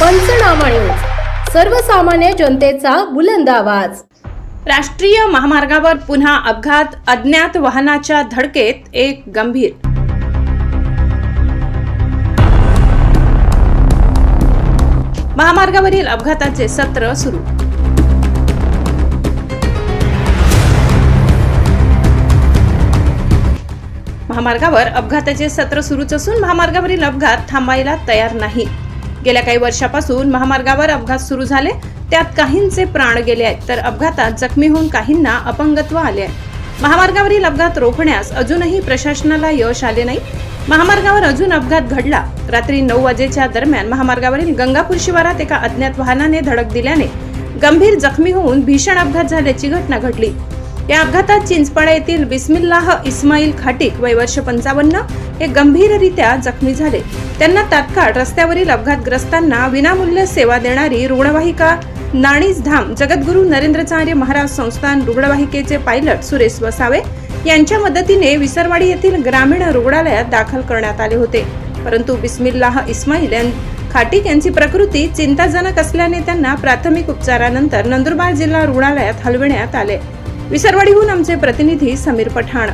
पंचनामा न्यूज. सर्वसामान्य जनतेचा बुलंद आवाज. राष्ट्रीय महामार्गावर पुन्हा अपघात अज्ञात वाहनाच्या धडकेत एक गंभीर. महामार्गावरील अपघाताचे सत्र सुरू. महामार्गावर अपघाताचे सत्र सुरूच असून महामार्गावरील अपघात थांबायला तयार नाही. गेल्या काही वर्षापासून महामार्गावर अपघात सुरू झाले. त्यात काहींचे प्राण गेले आहेत तर अपघातात जखमी होऊन काहींना अपंगत्व आले आहे. महामार्गावरील अपघात रोखण्यास अजूनही प्रशासनाला यश आले नाही. महामार्गावर अजून अपघात घडला. रात्री नऊ वाजेच्या दरम्यान महामार्गावरील गंगापूर शिवारात एका अज्ञात वाहनाने धडक दिल्याने गंभीर जखमी होऊन भीषण अपघात झाल्याची घटना घडली. या अपघातात चिंचपाडा येथील बिस्मिल्लाह इस्माईल खाटिक वय वर्ष पंचावन्न हे गंभीररित्या जखमी झाले. त्यांना तात्काळ रस्त्यावरील अपघातग्रस्तांना विनामूल्य सेवा देणारी रुग्णवाहिका नाणीस धाम जगद्गुरू नरेंद्रचार्य महाराज संस्थान रुग्णवाहिकेचे पायलट सुरेश वसावे यांच्या मदतीने विसरवाडी येथील ग्रामीण रुग्णालयात दाखल करण्यात आले होते. परंतु बिस्मिल्लाह इस्माईल यां- खाटिक यांची प्रकृती चिंताजनक असल्याने त्यांना प्राथमिक उपचारानंतर नंदुरबार जिल्हा रुग्णालयात हलविण्यात आले. विसरवाडीहून आमचे प्रतिनिधी समीर पठाण.